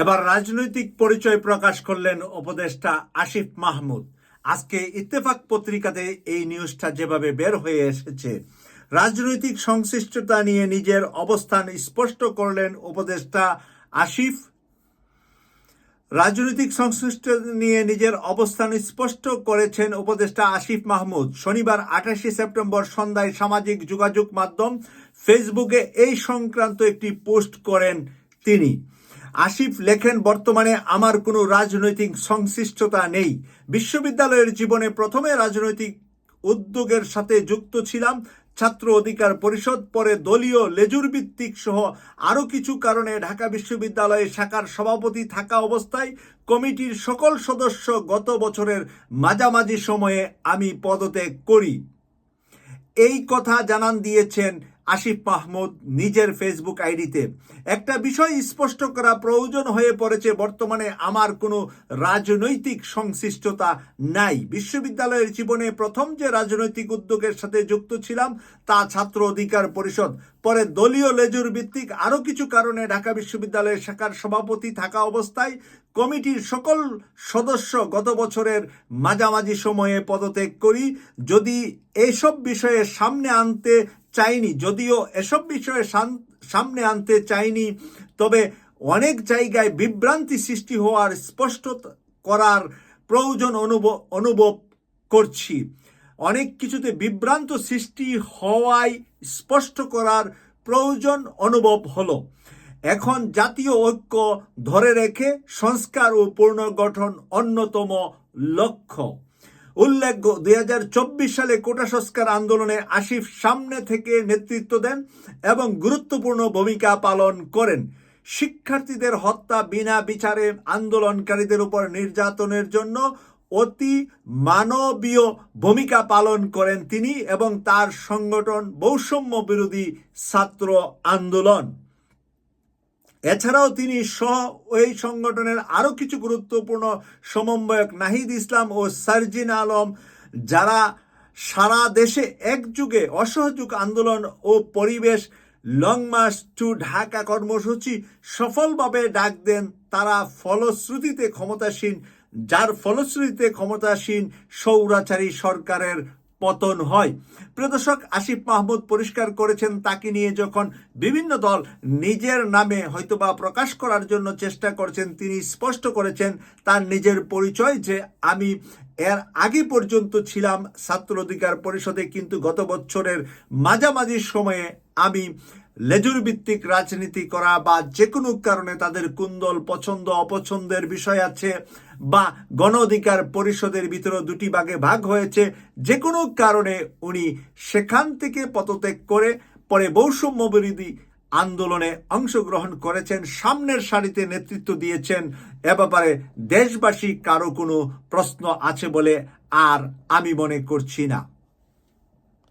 এবার রাজনৈতিক পরিচয় প্রকাশ করলেন উপদেষ্টা আসিফ মাহমুদ। আজকে ইত্তেফাক পত্রিকাতে এই নিউজটা যেভাবে বের হয়ে এসেছে, রাজনৈতিক সংশ্লিষ্টতা নিয়ে নিজের অবস্থান স্পষ্ট করলেন উপদেষ্টা আসিফ। রাজনৈতিক সংশ্লিষ্ট নিয়ে নিজের অবস্থান স্পষ্ট করেছেন উপদেষ্টা আসিফ মাহমুদ। শনিবার আঠাশে সেপ্টেম্বর সন্ধ্যায় সামাজিক যোগাযোগ মাধ্যম ফেসবুকে এই সংক্রান্ত একটি পোস্ট করেন তিনি। আসিফ লেখেন, বর্তমানে আমার কোনো রাজনৈতিক সংশ্লিষ্টতা নেই। বিশ্ববিদ্যালয়ের জীবনে প্রথমে রাজনৈতিক উদ্যোগের সাথে যুক্ত ছিলাম। ছাত্র অধিকার পরিষদ, পরে দলীয় লেজুর ভিত্তিক সহ আরও কিছু কারণে ঢাকা বিশ্ববিদ্যালয়ে শাখার সভাপতি থাকা অবস্থায় কমিটির সকল সদস্য গত বছরের মাঝামাঝি সময়ে আমি পদত্যাগ করি। এই কথা জানান দিয়েছেন আসিফ মাহমুদ নিজের ফেসবুক আইডিতে। একটা বিষয় স্পষ্ট করা প্রয়োজন হয়ে পড়েছে, বর্তমানে আমার কোনো রাজনৈতিক সংশ্লিষ্টতা নাই। বিশ্ববিদ্যালয়ের জীবনে প্রথম যে রাজনৈতিক উদ্যোগের সাথে যুক্ত ছিলাম, তা ছাত্র অধিকার পরিষদ। পরে দলীয় লেজুর ভিত্তিক আরও কিছু কারণে ঢাকা বিশ্ববিদ্যালয়ের শাখার সভাপতি থাকা অবস্থায় কমিটির সকল সদস্য গত বছরের মাঝামাঝি সময়ে পদত্যাগ করি। যদি এইসব বিষয়ে সামনে আনতে চাইনি, যদিও এসব বিষয়ে সামনে আনতে চাইনি, তবে অনেক জায়গায় বিভ্রান্তি সৃষ্টি হওয়ার স্পষ্ট করার প্রয়োজন অনুভব করছি। অনেক কিছুতে বিভ্রান্ত সৃষ্টি হওয়ায় স্পষ্ট করার প্রয়োজন অনুভব হলো। এখন জাতীয় ঐক্য ধরে রেখে সংস্কার ও পুনর্গঠন অন্যতম লক্ষ্য। উল্লেখ্য, দুই হাজার চব্বিশ সালে কোটা সংস্কার আন্দোলনে আসিফ সামনে থেকে নেতৃত্ব দেন এবং গুরুত্বপূর্ণ ভূমিকা পালন করেন। শিক্ষার্থীদের হত্যা বিনা বিচারে আন্দোলনকারীদের উপর নির্যাতনের জন্য অতি মানবীয় ভূমিকা পালন করেন তিনি এবং তার সংগঠন বৈষম্য বিরোধী ছাত্র আন্দোলন। এছাড়াও তিনি সহ ওই সংগঠনের আরও কিছু গুরুত্বপূর্ণ সমন্বয়ক নাহিদ ইসলাম ও সার্জিন আলম, যারা সারা দেশে একযুগে অসহযোগ আন্দোলন ও পরিবেশ লং মার্চ টু ঢাকা কর্মসূচি সফলভাবে ডাক দেন, তারা ফলশ্রুতিতে ক্ষমতাসীন, যার ফলশ্রুতিতে ক্ষমতাসীন সৌরাচারী সরকারের পতন হয়। প্রদর্শক আসিফ মাহমুদ পরিষ্কার করেছেন তাকে নিয়ে যখন বিভিন্ন দল নিজের নামে হয়তোবা প্রকাশ করার জন্য চেষ্টা করছেন, তিনি স্পষ্ট করেছেন তার নিজের পরিচয় যে আমি এর আগে পর্যন্ত ছিলাম ছাত্র অধিকার পরিষদে, কিন্তু গত বছরের মাঝামাঝি সময়ে আমি লেজুর ভিত্তিক রাজনীতি করা বা যে কোনো কারণে তাদের কুন্দল পছন্দ, অপছন্দের বিষয় আছে বা গণ অধিকার পরিষদের ভিতরে দুটি ভাগে ভাগ হয়েছে যে কোনো কারণে উনি সেখান থেকে পদত্যাগ করে পরে বৈষম্য বিরোধী আন্দোলনে অংশগ্রহণ করেছেন, সামনের সারিতে নেতৃত্ব দিয়েছেন। এ ব্যাপারে দেশবাসী কারও কোনো প্রশ্ন আছে বলে আর আমি মনে করছি না।